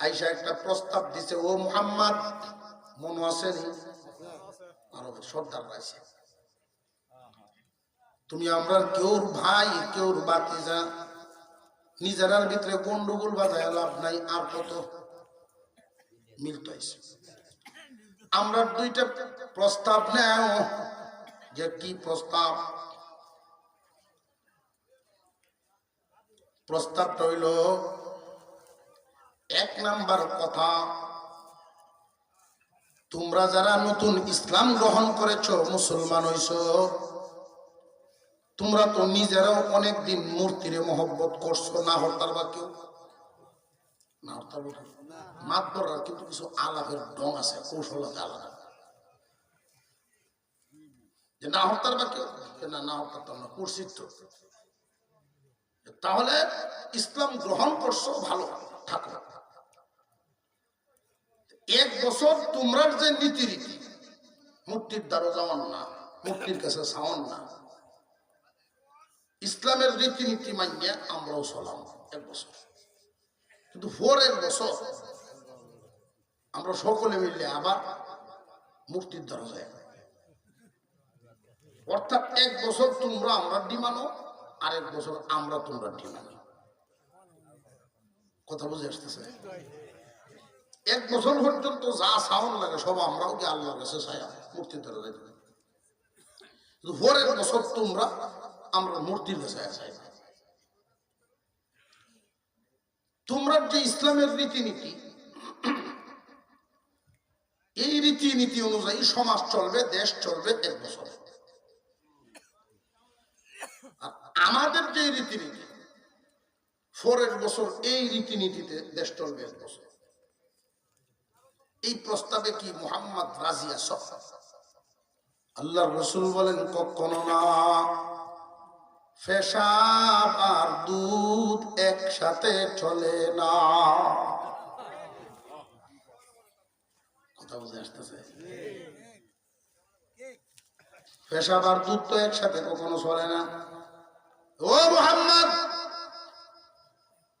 আইসে একটা প্রস্তাব দিছে, ও মোহাম্মদ, মনে সর্দার তুমি আমরা ভাই নিজেরার ভিতরে গন্ডগোল বাজায় লাভ নাই, আর কত মিলত আমরা দুইটা প্রস্তাব নেও, যে কি প্রস্তাব? প্রস্তাবটা হইল এক নাম্বার কথা, তোমরা যারা নতুন ইসলাম গ্রহণ করেছ, মুসলমান হইছ, তোমরা তো নিজেরাও অনেকদিন মূর্তিরে মহব্বত করছ, না হরতার বা কেউ? না হরতার কিন্তু কিছু আলাপের ডং আছে কৌশল আছে আলাদা। যে না হরতার বা কেউ? না না তো আমরা করছি তো। তাহলে ইসলাম গ্রহণ করছ, ভালো, থাকো। এক বছর তোমরার যে নীতি রীতি মূর্তির দ্বারা যাওয়ান না মূর্তির কাছে চাওয়ান না। ইসলামের রীতিনীতি মানিয়ে আমরাও চলাম এক বছর। কিন্তু পরের বছর, আমরা সকলে মিলে আবার মূর্তির দ্বারা অর্থাৎ এক বছর তোমরা আমরা ডিমানো আরেক বছর আমরা তোমরা ডিমানো কথা বুঝে আসতেছে? এক বছর পর্যন্ত যা সাউন্ড লাগে সব আমরাও কি আল্লাহর কাছে ছায়া, মূর্তির দ্বারা যাইতে পারি। কিন্তু পরের বছর তোমরা, আমরা মূর্তির কাছে চাই তোমরা যে ইসলামের রীতিনীতি, এই রীতিনীতি অনুযায়ী সমাজ চলবে, দেশ চলবে এক বছর আর আমাদের যে রীতিনীতি, ফোরের বছর এই রীতিনীতিতে দেশ চলবে বছর। এই প্রস্তাবে কি মোহাম্মদ রাজিয়া সব আল্লাহ রসুল বলেন, কখনো না। পেশাব আর দুধ একসাথে চলে না। কথা বুঝে আসতেছে? পেশাব আর দুধ তো একসাথে কখনো চলে না। ও মোহাম্মদ,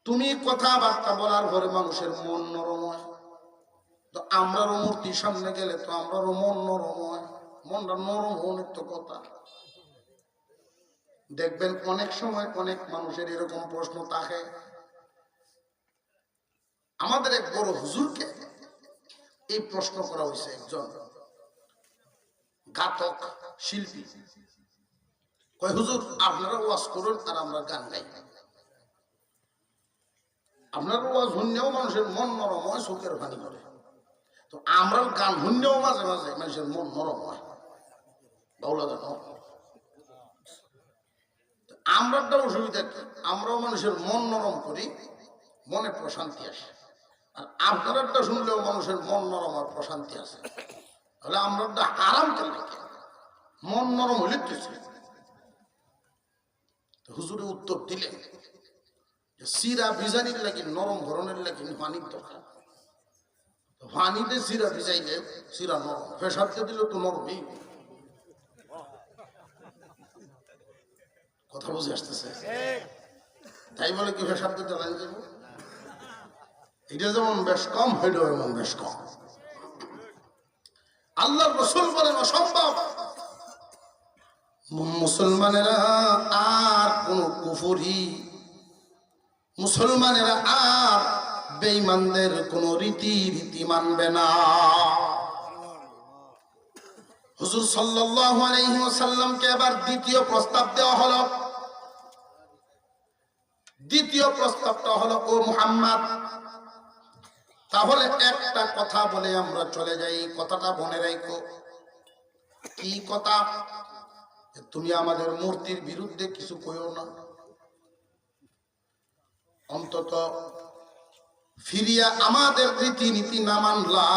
তুমি কথাবার্তা বলার পরে মানুষের মন নরম হয়। তো আমরারও মূর্তির সামনে গেলে তো আমরারও মন নরম হয়। মনটা নরম অনেক তো কথা। দেখবেন অনেক সময় অনেক মানুষের এরকম প্রশ্ন থাকে। আমাদের এক বড় হুজুরকে এই প্রশ্ন করা হয়েছে একজন। ঘাতক শিল্পী। হুজুর, আপনারা ওয়াজ করুন আর আমরা গান গাই। আপনার ওয়াজ শুনলেও মানুষের মন নরম হয় চোখের পানি করে। তো আমরা গান শুনলেও মাঝে মাঝে মানুষের মন নরম হয়। বাউলা গান আমরা একটা অসুবিধা কি? আমরাও মানুষের মন নরম করি, মনে প্রশান্তি আসে। আর আপনারটা শুনলেও মানুষের মন নরম আর প্রশান্তি আসে। তাহলে আমরা একটা আরাম কেন? মন নরম হলে তো হুজুরে উত্তর দিলেন সিরা বিজানির লাগি নরম ধরনের লাগি পানির দরকার। পানিতে সিরা ভিজাইলে সিরা নরম ফেসারতে দিলে তো নরমই। কথা বুঝে আসতেছে? তাই বলে কি দিতে লাগে যাব এটা যেমন বেশ কম হইল এমন বেশ কম। আল্লাহ রসুল বলেন, অসম্ভব। মুসলমানেরা আর কোন কুফুরি। মুসলমানেরা আর বেঈমানদের কোন রীতি রীতি মানবে না। হুজুর সাল্লাল্লাহু আলাইহি ওয়াসাল্লামকে এবার দ্বিতীয় প্রস্তাব দেওয়া হলো। দ্বিতীয় প্রস্তাবটা হলো, ও মুহাম্মদ, তাহলে একটা কথা বলে আমরা চলে যাই। কথাটা মনে রাখো। কি কথা? তুমি আমাদের মূর্তির বিরুদ্ধে কিছু কইও না। অন্তত ফিরিয়া আমাদের রীতিনীতি না মানলা,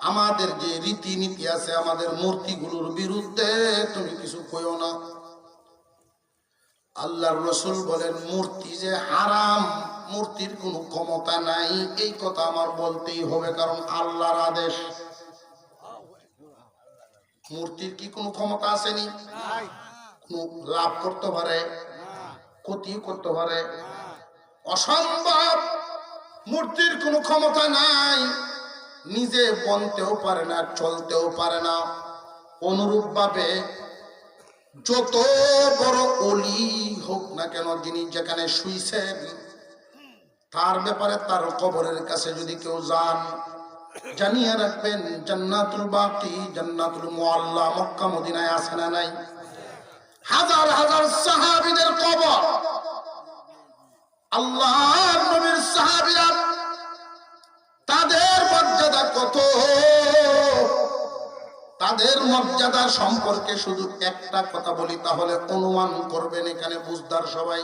আমাদের যে রীতিনীতি আছে আমাদের মূর্তিগুলোর বিরুদ্ধে তুমি কিছু কইও না। আল্লাহর রসুল বলেন, মূর্তি যে হারাম, মূর্তির কোনো ক্ষমতা নাই। এই কথা আমার বলতেই হবে, কারণ আল্লাহর আদেশ। মূর্তির কি কোনো ক্ষমতা আসেনি? কোনো লাভ করতে পারে? ক্ষতি করতে পারে? অসম্ভব! মূর্তির কোনো ক্ষমতা নাই। নিজে বনতেও পারে না চলতেও পারে না। অনুরূপ ভাবে যত বড় অলি হোক না কেন যিনি যেখানে শুইছেন তার ব্যাপারে তার কবরের কাছে যদি কেউ যান জানিয়ে রাখবেন, জান্নাতুল বাকি, জান্নাতুল মুআল্লা, মক্কা, মদিনায় আছে না নাই? হাজার হাজার সাহাবীদের কবর। আল্লাহর নবীর সাহাবীরা, তাদের মর্যাদা কত? তাদের মর্যাদা সম্পর্কে শুধু একটা কথা বলি, তাহলে অনুমান করবেন এখানে বুঝদার সবাই।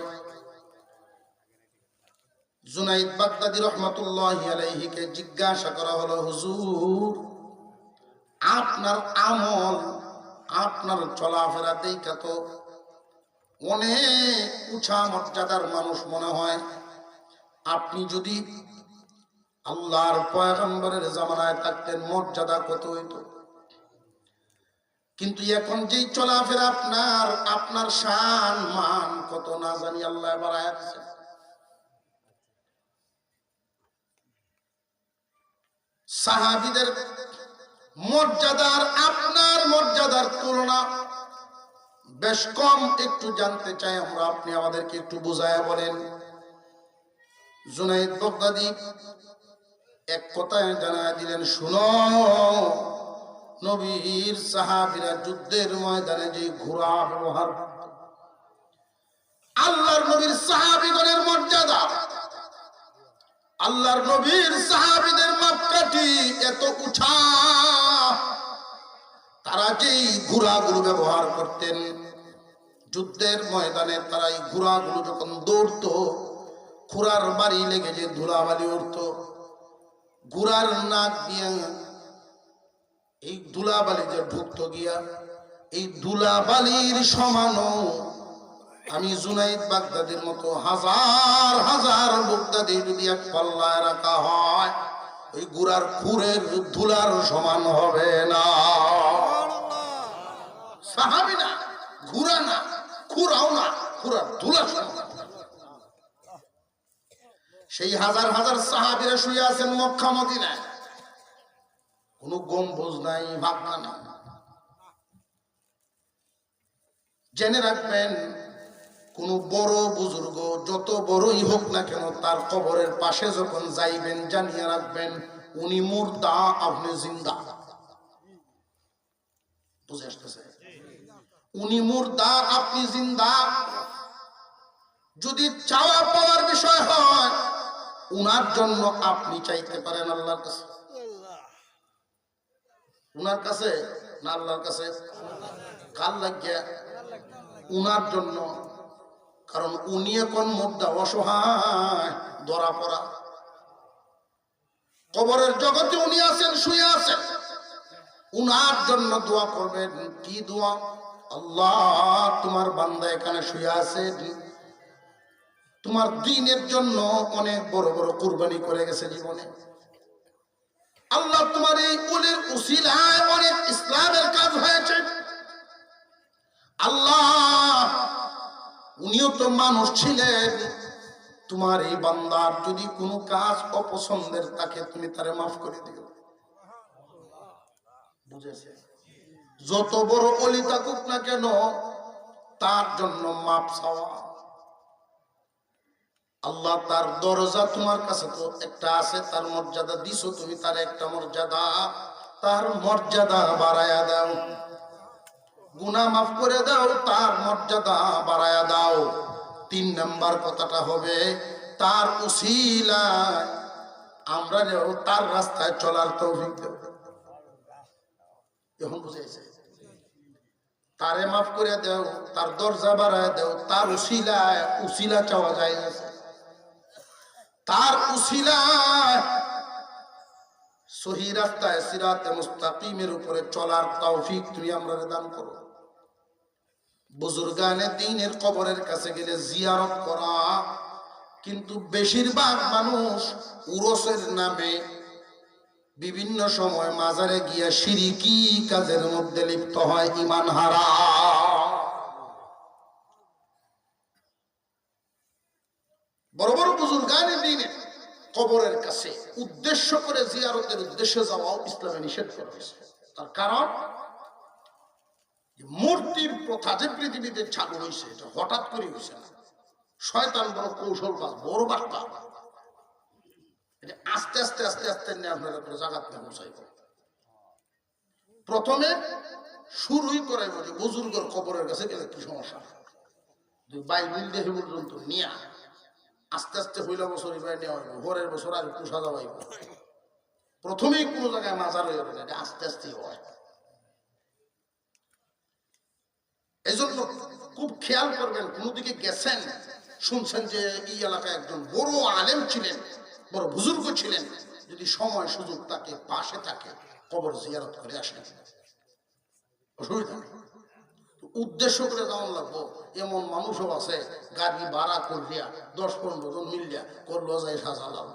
জুনাইদ বাগদাদি রহমতুল্লাহ আলাইহিকে জিজ্ঞাসা করা হলো, হুজুর, আপনার আমল, আপনার চলাফেরা দেখা অনেক উঁচা মর্যাদার মানুষ মনে হয়। আপনি যদি আল্লাহর পয়গম্বরের জামানায় থাকতেন, মর্যাদা কত হইতো? কিন্তু এখন যেই চলাফেরা আপনার আপনার শান মান কত না জানি আল্লাহ বাড়ায় সাহাবিদের মর্যাদার, আপনার মর্যাদার তুলনা বেশ কম। একটু জানতে চাই আমরা, আপনি আমাদেরকে একটু বুঝায় বলেন। জুনাইদ বগদাদি এক কথায় জানায় দিলেন, শুনো, নবীর সাহাবিরা যুদ্ধের ময়দানে যে ঘোড়া ব্যবহার আল্লাহর নবীর সাহাবিগণের মর্যাদা, আল্লাহর নবীর সাহাবিদের মাপকাঠি এত উঁচা। তারা যেই ঘোড়াগুলো ব্যবহার করতেন, যুদ্ধের ময়দানে তারা এই ঘোড়াগুলো যখন দৌড়তো, ঘোড়ার বাড়ি লেগে যে ধুলাবালি উঠত, ঘোড়ার নাক দিয়ে এই ধুলাবালি যে ঢুকতো গিয়া, এই ধুলাবালির সমানও আমি জুনাইদ বাগদাদের মতো হাজার হাজার বাগদাদি যদি এক পাল্লায় রাখা হয় ওই গুড়ার খুরের ধুলার সমান হবে না। সাহাবি না, ঘুরা না, খুরাও না, খুরার ধুলার সেই হাজার হাজার সাহাবিরা শুয়ে আছেন মক্কা, মদিনায়। কোনো গম্বুজ নাই, ভাবনা না জেনে রাখবেন কোন বড় বুজুর্গ যত বড়ই হোক না কেন তার কবরের পাশে যখন যাইবেন, জানিয়ে রাখবেন, উনি মুর্দা, আপনি জিন্দা। বুঝে আসতেছে? উনি মুর্দা, আপনি জিন্দা। যদি চাওয়া পাওয়ার বিষয় হয়, উনার জন্য আপনি চাইতে পারেন আল্লাহর কাছে। উনার কাছে না আল্লাহর কাছে? কাল লাগিয়া? উনার জন্য। কারণ উনি এখন মুদ্রা অসহায়, ধরা পড়া। কবরের জগতে উনি আছেন, শুয়ে আছেন। উনার জন্য দোয়া করবেন। কি দোয়া? আল্লাহ, তোমার বান্দা এখানে শুয়ে আছে। তোমার দিনের জন্য অনেক বড় বড় কুরবানি করে গেছে জীবনে। আল্লাহ তোমার এই কুলের উসিলায় অনেক ইসলামের কাজ হয়েছে। আল্লাহ উনিও তো মানুষ ছিলেন। তোমার এই বান্দার যদি কোনো কাজ অপছন্দের তাকে তুমি তারে মাফ করে দিও। বুঝেছে যত বড় অলি থাকুক না কেন, তার জন্য মাপ চাওয়া। আল্লাহ তার দরজা তোমার কাছে তো একটা আছে, তার মর্যাদা দিছো তুমি, তার একটা মর্যাদা, তার মর্যাদা বাড়ায়া দাও। গুনাহ মাফ করে দাও, তার মর্যাদা বাড়ায়া দাও। তিন নাম্বার কথাটা হবে, তার উসিলায় আমরা তার রাস্তায় চলার দেব। এখন বুঝেছে? তারে মাফ করে দেও, তার দরজা বাড়ায় দেও, তার উসিলায় উশিলা চাওয়া যায় তার উসিলায় সহি রাস্তায় সিরাতে মুস্তাকিমের উপরে চলার তৌফিক তুমি আমরা দান করো। বুজুর্গানে দিনের কবরের কাছে গেলে জিয়ারত করা, কিন্তু বেশিরভাগ মানুষ উরসের নামে বিভিন্ন সময় মাজারে গিয়া সিরিকি কাজের মধ্যে লিপ্ত হয় ইমান হারা। বড় বড় বুজুর্গ বুজুর্গানি দিনে কবরের কাছে উদ্দেশ্য করে জিয়ারতের উদ্দেশ্যে যাওয়াও ইসলামে নিষেধ করা হয়েছে তার কারণ মূর্তির প্রথা যে পৃথিবীতে চালু হয়েছে, এটা হঠাৎ করে হয়েছে না। শয়তান বড় কৌশল বা বড় বার্তা। আস্তে আস্তে আস্তে আস্তে আপনারা জাগাত প্রথমে শুরুই করাইব যে বুজুর্গর কবরের কাছে গেলে কি সমস্যা? দুই বাইবেল দেখে পর্যন্ত নিয়া আস্তে আস্তে হইলা বছর, এবার নেওয়া হইব। ঘরের বছর আর সাজা হইব প্রথমেই কোনো জায়গায় মাজার হয়ে যাবে এটা আস্তে আস্তে হয়। এই জন্য খুব খেয়াল করবেন কোন দিকে গেছেন, শুনছেন যে এই এলাকায় একজন বড় আলেম ছিলেন, বড় বুজুর্গ ছিলেন, যদি সময় সুযোগ তাকে পাশে থাকে, কবর জিয়ারত করে আসেন। অসুবিধা উদ্দেশ্য করে যাওয়ান লাগবো। এমন মানুষও আছে, গাড়ি ভাড়া করিয়া দশ পনেরো জন মিলিয়া করল যাই সাজালাম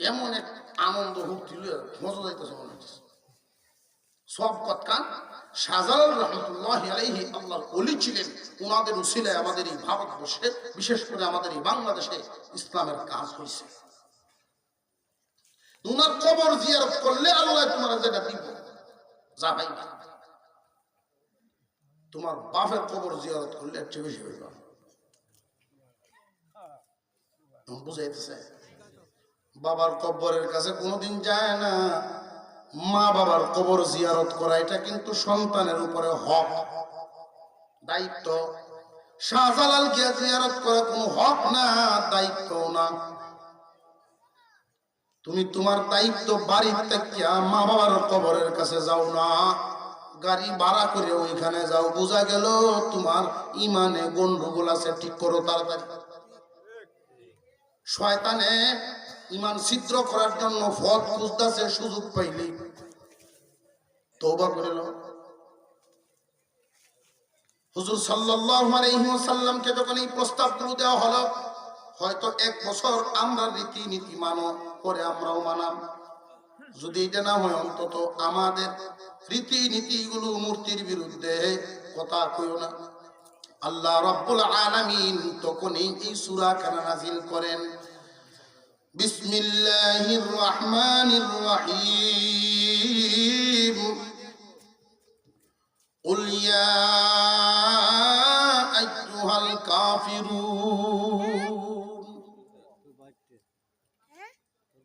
এমন এক আনন্দ ভক্তি মজা যাইতেছে মনে হচ্ছে সব কতকান শাহজালাল রহমতুল্লাহ আলাইহি আল্লাহর অলি ছিলেন। ওনাদের উসিলায় আমাদের এই ভারতবর্ষে, বিশেষ করে আমাদের এই বাংলাদেশে ইসলামের কাজ হয়েছে তোমার কবর জিয়ারত করলে আল্লাহ তোমার যেটা দিব। যা ভাই তোমার বাপের কবর জিয়ারত করলে একটু বেশি হইব। বুঝাইতেছে? বাবার কবরের কাছে কোনোদিন যায় না। মা বাবার কবর জিয়ারত করা, এটা কিন্তু সন্তানের উপরে হক। দায়িত্ব। শাহজালাল গিয়া জিয়ারত করা কোনো হক না দায়িত্ব না। তুমি তোমার দায়িত্ব বাড়ির থেকে মা বাবার কবরের কাছে যাও না। গাড়ি ভাড়া করে ওইখানে যাও। বোঝা গেল তোমার ইমানে গন্ডগোল আছে, ঠিক করো তাড়াতাড়ি। শয়তানে ইমান ছিদ্র করার জন্য ফল খুঁজতেছে, সুযোগ পাইলি তৌবা করে হুজুর ওয়াসাল্লামকে যখন এই প্রস্তাবগুলো দেওয়া হলো, হয়তো এক বছর আমরা রীতি নীতি মানো। পরে আমরাও মানাম যদি এটা না হয় অন্তত আমাদের রীতি নীতিগুলো মূর্তির বিরুদ্ধে কথা কইও না আল্লাহ রব্বুল আলামিন তখনই এই সূরা খানা নাজিল করেন বিসমিল্লাহির রহমানির রহিম قل يا أيها الكافرون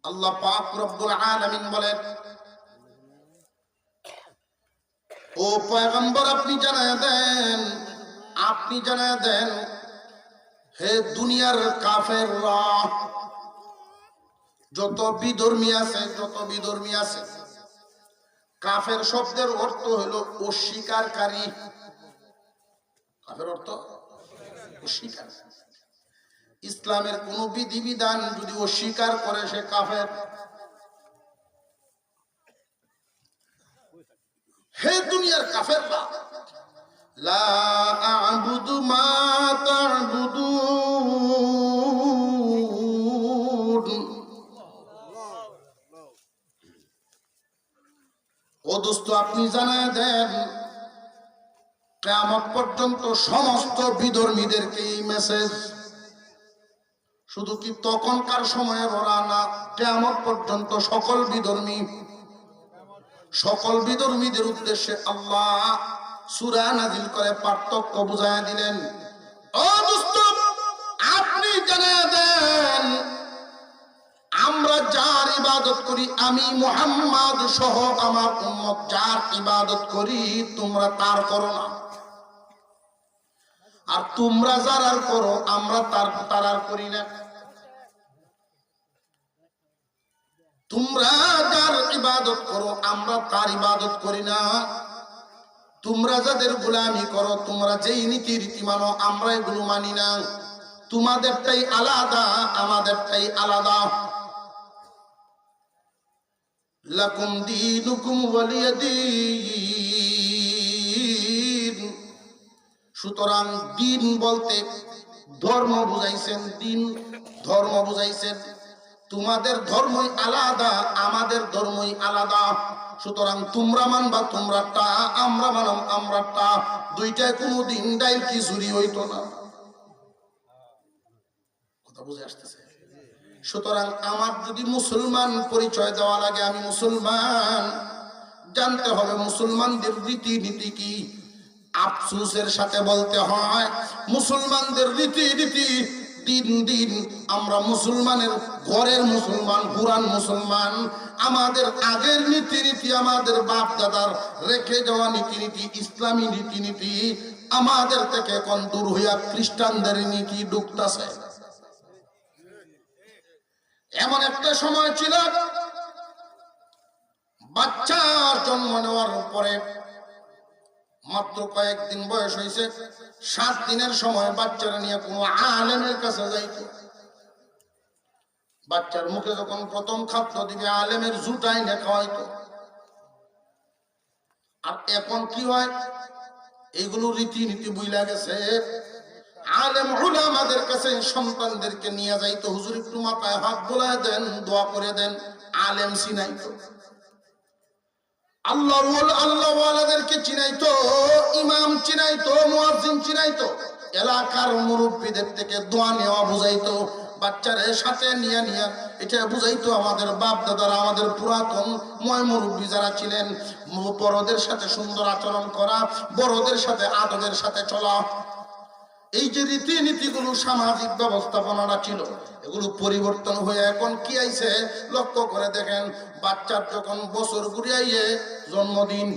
আল্লাহ পাক রব্বুল আলামিন বলেন, ও পয়গম্বর আপনি জানায় দেন, আপনি জানায় দেন, হে দুনিয়ার কাফেররা, যত বিধর্মী আছে, যত বিধর্মী আছে, কাফের শব্দের অর্থ হলো অস্বীকারী। কাফের অর্থ? অস্বীকার। ইসলামের কোন বিধিবিধান যদি অস্বীকার করে সে কাফের। হে দুনিয়ার মা তা'বুদুন ও দোস্ত, আপনি জানায় দেন কেমন পর্যন্ত সমস্ত বিধর্মীদেরকে এই মেসেজ শুধু কি তখনকার সময়ে ওরা না কেমন পর্যন্ত সকল বিধর্মী, সকল বিধর্মীদের উদ্দেশ্যে আল্লাহ সুরা নাজিল করে পার্থক্য বুঝায় দিলেন। আপনি জানায় দেন আমরা যার ইবাদত করি, আমি মুহাম্মদ সহ আমার উম্মত, যার ইবাদত করি, তোমরা তার করো না। আর তোমরা যার আর করো, আমরা তার তার আর করি না। তোমরা যার ইবাদত করো, আমরা তার ইবাদত করি না। তোমরা যাদের গোলামি করো, তোমরা যেই নীতি রীতি মানো, আমরা এগুলো মানি না। তোমাদেরটাই আলাদা, আমাদেরটাই আলাদা। লাকুম দীনুকুম ওয়ালিয়া দীন। সুতরাং দিন বলতে ধর্ম বুঝাইছেন, দিন ধর্ম বুঝাইছেন। তোমাদের ধর্মই আলাদা, আমাদের ধর্মই আলাদা। সুতরাং তোমরা মানবা তোমরা তোমরাটা, আমরা মানব আমরাটা। দুইটায় কোনো দিন ডাইল কি চুরি হইতো না। কথা বুঝে আসতেছে? সুতরাং আমার যদি মুসলমান পরিচয় দেওয়া লাগে, আমি মুসলমান। জানতে হবে মুসলমানদের রীতিনীতি কি? আফসুসের সাথে বলতে হয়, মুসলমানদের রীতি রীতি দিন দিন আমরা মুসলমানের ঘরের মুসলমান পুরান মুসলমান, আমাদের আগের নীতিনীতি আমাদের বাপ দাদার রেখে যাওয়া নীতিনীতি ইসলামী রীতিনীতি আমাদের থেকে এখন দূর হইয়া খ্রিস্টানদের নীতি ডুবতাছে। এমন একটা সময় ছিল, বাচ্চার জন্ম নেওয়ার পরে মাত্র কয়েকদিন বয়স হয়েছে, সাত দিনের সময় বাচ্চারা নিয়ে কোনো আলেমের কাছে যাইত। বাচ্চার মুখে যখন প্রথম খাদ্য দিবে, আলেমের জুটাই না খাওয়াইতো। আর এখন কি হয়? এইগুলো রীতিনীতি বুইলা গেছে, আলেম আমাদের কাছে সন্তানদেরকে নিয়ে যাইতো। হুজুর, একটু মাথায় হাত বোলায় দেন, দোয়া করে দেন, আলেম চিনাইতো আল্লাহ আল্লাহ ওয়ালাদেরকে চিনাইতো, ইমাম চিনাইতো, মুয়াজ্জিন চিনাইতো। এলাকার মুরব্বীদের থেকে দোয়া নেওয়া বুঝাইতো, বাচ্চারে সাথে নিয়ে নিয়ে, এটা বুঝাইতো আমাদের বাপ দাদারা, আমাদের পুরাতন ময় মুরব্বী যারা ছিলেন, বড়দের সাথে সুন্দর আচরণ করা, বড়দের সাথে আদবের সাথে চলা। এই যে রীতিনীতিগুলো সামাজিক ব্যবস্থাপনাটা ছিল, এগুলো পরিবর্তন হয়ে এখন কি আইছে? লক্ষ্য করে দেখেন, বাচ্চার যখন বছর ঘুরিয়ে জন্মদিন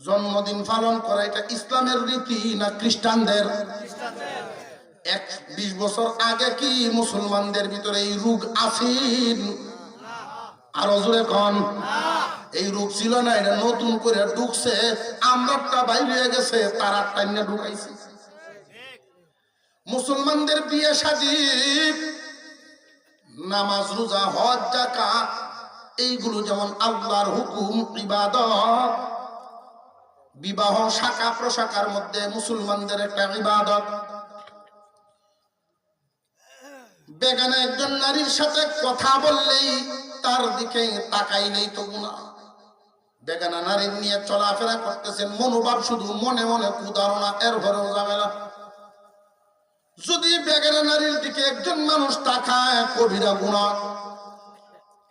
জন্মদিন পালন করা এটা ইসলামের রীতি না খ্রিস্টানদের? এক বিশ বছর আগে কি মুসলমানদের ভিতরে এই রোগ আসেন আরও জোরে কন। এই রোগ ছিল না, এটা নতুন করে ঢুকছে, আমরাটা বাইরে গেছে, তার টাইনে ঢুকাইছে। মুসলমানদের বিয়ে সাজি নামাজ, রোজা, হজ জাকাত এইগুলো যেমন আল্লাহর হুকুম, ইবাদত, বিবাহ শাখা প্রশাখার মধ্যে মুসলমানদের একটা ইবাদত। বেগানে একজন নারীর সাথে কথা বললেই তার দিকে তাকাইলেই তো গুণা বেগানা নারীর নিয়ে চলাফেরা করতেছেন, মনোভাব শুধু মনে মনে কুদারণা, এর ঘরেও যাবে না যদি বেগানা নারীর দিকে একজন মানুষ তাকায়, কবিরা গুণা।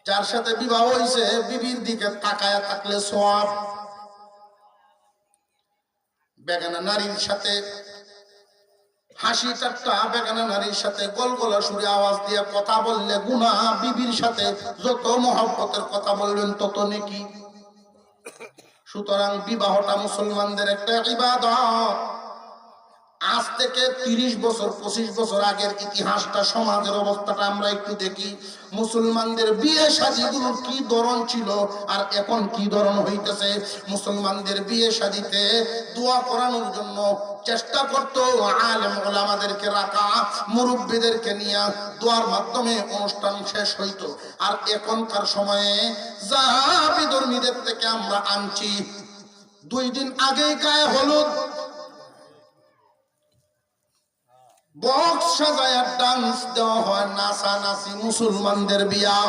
যার সাথে বিবাহ হয়েছে বিবির দিকে তাকায় থাকলে সব বেগানা নারীর সাথে হাসি ঠাট্টা, বেগানা নারীর সাথে গোল গলগলা সুরে আওয়াজ দিয়ে কথা বললে গুনা বিবির সাথে যত মহব্বতের কথা বললেন তত নেকি। সুতরাং বিবাহটা মুসলমানদের একটা ইবাদত। আজ থেকে তিরিশ বছর, পঁচিশ বছর আগের ইতিহাসটা, সমাজের অবস্থাটা আমরা একটু দেখি। মুসলমানদের বিয়ে সাজিগুলোর কি ধরন ছিল? আর এখন কি ধরন হইতেছে? মুসলমানদের বিয়ে সাজিতে দোয়া করানোর জন্য চেষ্টা করতো আলেম ওলামাদেরকে রাখা, মুরব্বীদেরকে নিয়ে দোয়ার মাধ্যমে অনুষ্ঠান শেষ হইতো। আর এখনকার সময়ে জাহাবি ধর্মীদের থেকে আমরা আনছি। দুই দিন আগেই গায়ে হলুদ বক্স সাজায় ডান্স দেওয়া হয় নাচা নাচি মুসলমানদের বিয়া।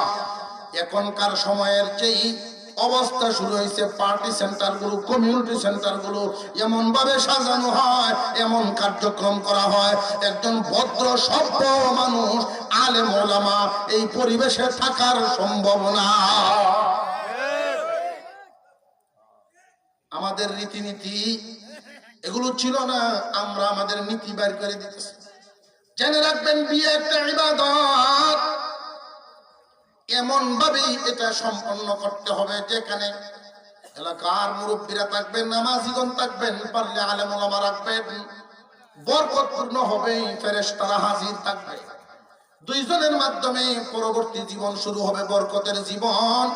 এখনকার সময়ের যেই অবস্থা শুরু হয়েছে পার্টি সেন্টারগুলো কমিউনিটি সেন্টারগুলো এমন ভাবে সাজানো হয়, এমন কার্যক্রম করা হয়। একজন ভদ্র, সভ্য মানুষ আলে ওলামা, এই পরিবেশে থাকার সম্ভাবনা। আমাদের রীতিনীতি এগুলো ছিল না, আমরা আমাদের নীতি বের করে দিতেছি। জেনে রাখবেন, বিয়ে একটা ইবাদত। এমন ভাবেই এটা সম্পন্ন করতে হবে যেখানে এলাকার মুরব্বীরা থাকবেন, নামাজিগণ থাকবেন, পারলে আলেম রাখবেন। বরকতপূর্ণ হবে ফেরেশতারা হাজির থাকবে। দুইজনের মাধ্যমে পরবর্তী জীবন শুরু হবে বরকতের জীবন।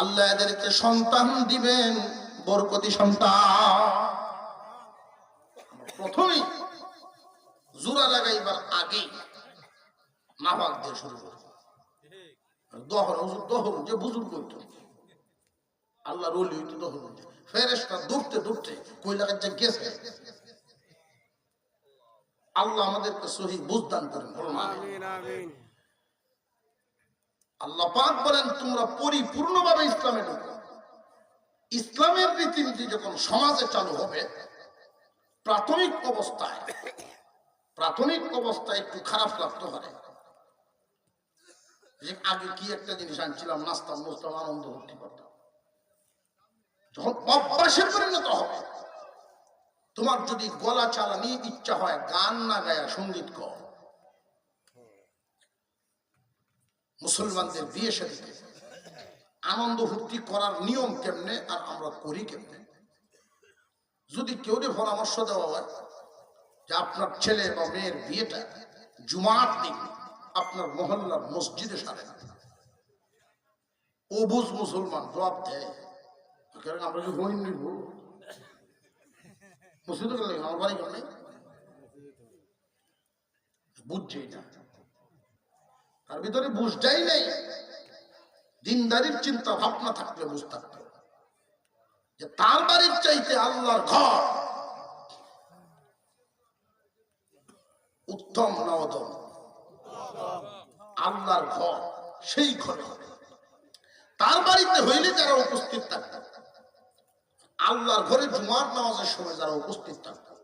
আল্লাহ এদেরকে সন্তান দিবেন, বরকতি সন্তান। প্রথমেই জোড়া লাগাইবার আগে নামাজ দিয়ে শুরু করবে। দহর দহর যে হইতো। দহর ফেরেস্তা দৌড়তে দৌড়তে যে গেছে। আল্লাহ আমাদেরকে সহি বুঝদান করেন আল্লাহ পাক বলেন তোমরা পরিপূর্ণভাবে ইসলামে ঢুকো। ইসলামের রীতিনীতি যখন সমাজে চালু হবে প্রাথমিক অবস্থায় প্রাথমিক অবস্থা একটু খারাপ লাগতে পারে। যে আগে কি একটা জিনিস আনছিলাম নাস্তাম বুঝতাম আনন্দ ভর্তি করতাম। যখন অভ্যাসের পরিণত হবে, তোমার যদি গলা চালানি ইচ্ছা হয়, গান না গায়া সংগীত কর। মুসলমানদের বিয়ে সাথে আনন্দ ভর্তি করার নিয়ম কেমনে আর আমরা করি কেমনে? যদি কেউ পরামর্শ দেওয়া হয় যে আপনার ছেলে বা মেয়ের বিয়েটা জুমার দিন আপনার মহল্লার মসজিদে সারেন ও বুঝ মুসলমান জবাব দেয়, কারণ আমরা যে হইন নিব। মসজিদে গেলে আমার বাড়ি গেলে বুঝছে এটা তার ভিতরে বুঝটাই নেই। দিনদারির চিন্তা, ভাবনা থাকলে বুঝ থাকতো। যে তার বাড়ির চাইতে আল্লাহর ঘর উত্তম না অদম? আল্লাহর ঘর, সেই ঘরে। তার বাড়িতে হইলে যারা উপস্থিত থাকতো, আল্লাহর ঘরে জুমার নামাজের সময় যারা উপস্থিত থাকতো,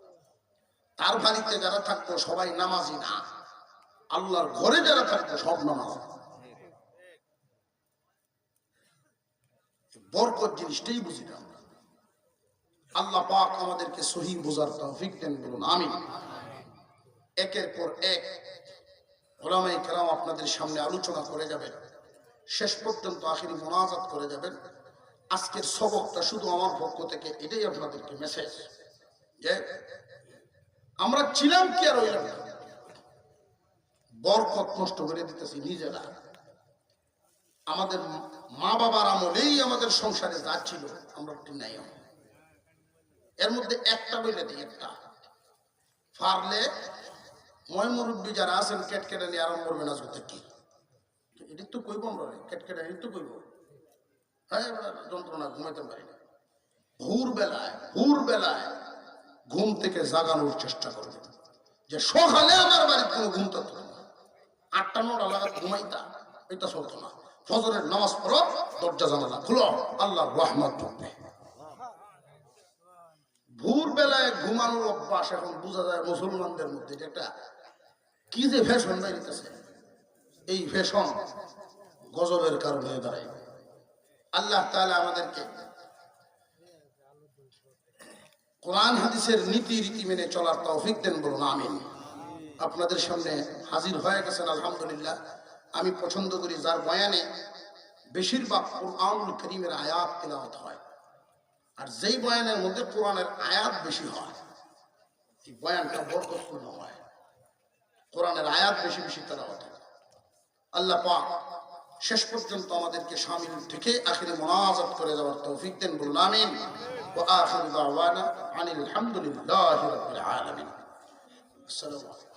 তার বাড়িতে যারা থাকতো, সবাই নামাজি না। আল্লাহর ঘরে যারা থাকতো, সব নামাজ। বরকত জিনিসটাই বুঝি আল্লাহ পাক আমাদেরকে সহি বোঝার তৌফিক দেন বলুন আমি একের পর এক ওলামাই কেরাম আপনাদের সামনে আলোচনা করে যাবেন। শেষ পর্যন্ত আখিরি মোনাজাত করে যাবেন। আজকের সবকটা শুধু আমার পক্ষ থেকে এটাই আপনাদেরকে মেসেজ যে, আমরা ছিলাম কি আর হইলাম না? বরকত নষ্ট করে দিতেছি নিজেরা। আমাদের মা বাবার আমলেই আমাদের সংসারে যা ছিল, আমরা একটু নাই। এর মধ্যে একটা বলে দিই, একটা। পারলে ময় মুরব্বী যারা আছেন কেট কেটে নিয়ে আরম্ভ করবে না করতে কি এটা তো কইব আমরা কেট কেটে এটা তো কইব। হ্যাঁ যন্ত্রণা ঘুমাইতে পারি না। ভোর বেলায় ভোর বেলায় ঘুম থেকে জাগানোর চেষ্টা করবে। যে সকালে আমার বাড়িতে কোনো ঘুম থাকতো না। আটটা, নটা লাগাত ঘুমাইতা, এটা চলতো না। ফজরের নামাজ পড়ো, দরজা জানালা খুলো আল্লাহ রহমত ঢুকবে ভোর বেলায় ঘুমানোর অভ্যাস এখন বোঝা যায় মুসলমানদের মধ্যে, যে একটা কি যে ফ্যাশন বেরিতেছে এই ফ্যাশন গজবের কারণে দাঁড়ায় আল্লাহ তাআলা আমাদেরকে কোরআন হাদিসের নীতি রীতি মেনে চলার তৌফিক দেন বলুন, আমিন। আপনাদের সামনে হাজির হয়ে গেছেন, আলহামদুলিল্লাহ। আমি পছন্দ করি যার বয়ানে বেশিরভাগ কোরআনুল করিমের আয়াত তেলাওয়াত হয়। আর যেই বয়ানের মধ্যে কোরআনের আয়াত বেশি হয়, এই বয়ানটা বরকতপূর্ণ হয়। কোরআনের আয়াত বেশি বেশি তেলাওয়াত হয় আল্লাহ পাক শেষ পর্যন্ত আমাদেরকে শামিল থেকে আখিরে মোনাজাত করে দেওয়ার তৌফিক দেন, বলুন আমিন। আখিরু দাওয়ানা আনিল হামদুলিল্লাহি রাব্বিল আসসালামু আলাইকুম।